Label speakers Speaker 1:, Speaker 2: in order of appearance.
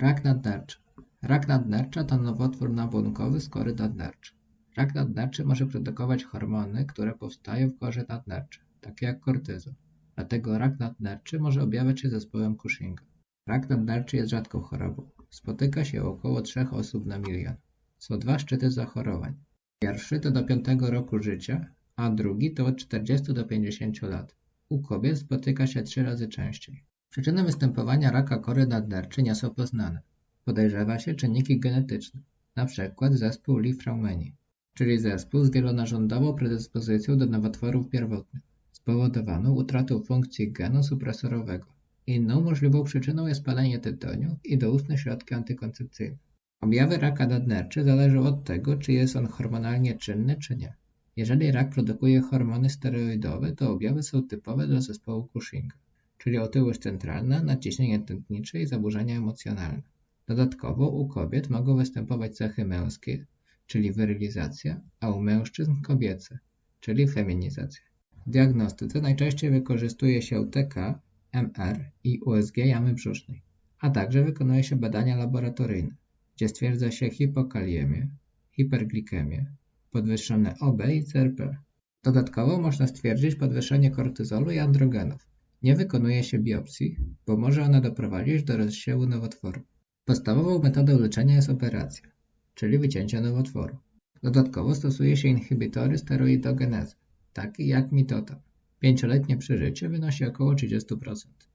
Speaker 1: Rak nadnerczy. Rak nadnercza to nowotwór nabłonkowy skory nadnerczy. Rak nadnerczy może produkować hormony, które powstają w korze nadnerczej, takie jak kortyzol. Dlatego rak nadnerczy może objawiać się zespołem Cushinga. Rak nadnerczy jest rzadką chorobą. Spotyka się około 3 osób na milion. Są dwa szczyty zachorowań. Pierwszy to do 5 roku życia, a drugi to od 40 do 50 lat. U kobiet spotyka się trzy razy częściej. Przyczyny występowania raka kory nadnerczej nie są poznane. Podejrzewa się czynniki genetyczne, np. zespół Li-Fraumeni, czyli zespół z wielonarządową predyspozycją do nowotworów pierwotnych, spowodowaną utratą funkcji genu supresorowego. Inną możliwą przyczyną jest palenie tytoniu i doustne środki antykoncepcyjne. Objawy raka nadnerczy zależą od tego, czy jest on hormonalnie czynny, czy nie. Jeżeli rak produkuje hormony steroidowe, to objawy są typowe dla zespołu Cushinga, czyli otyłość centralna, nadciśnienie tętnicze i zaburzenia emocjonalne. Dodatkowo u kobiet mogą występować cechy męskie, czyli wirylizacja, a u mężczyzn kobiece, czyli feminizacja. W diagnostyce najczęściej wykorzystuje się TK, MR i USG jamy brzusznej, a także wykonuje się badania laboratoryjne, gdzie stwierdza się hipokaliemię, hiperglikemię, podwyższone OB i CRP. Dodatkowo można stwierdzić podwyższenie kortyzolu i androgenów. Nie wykonuje się biopsji, bo może ona doprowadzić do rozsiewu nowotworu. Podstawową metodą leczenia jest operacja, czyli wycięcie nowotworu. Dodatkowo stosuje się inhibitory steroidogenezy, takie jak mitotan. Pięcioletnie przeżycie wynosi około 30%.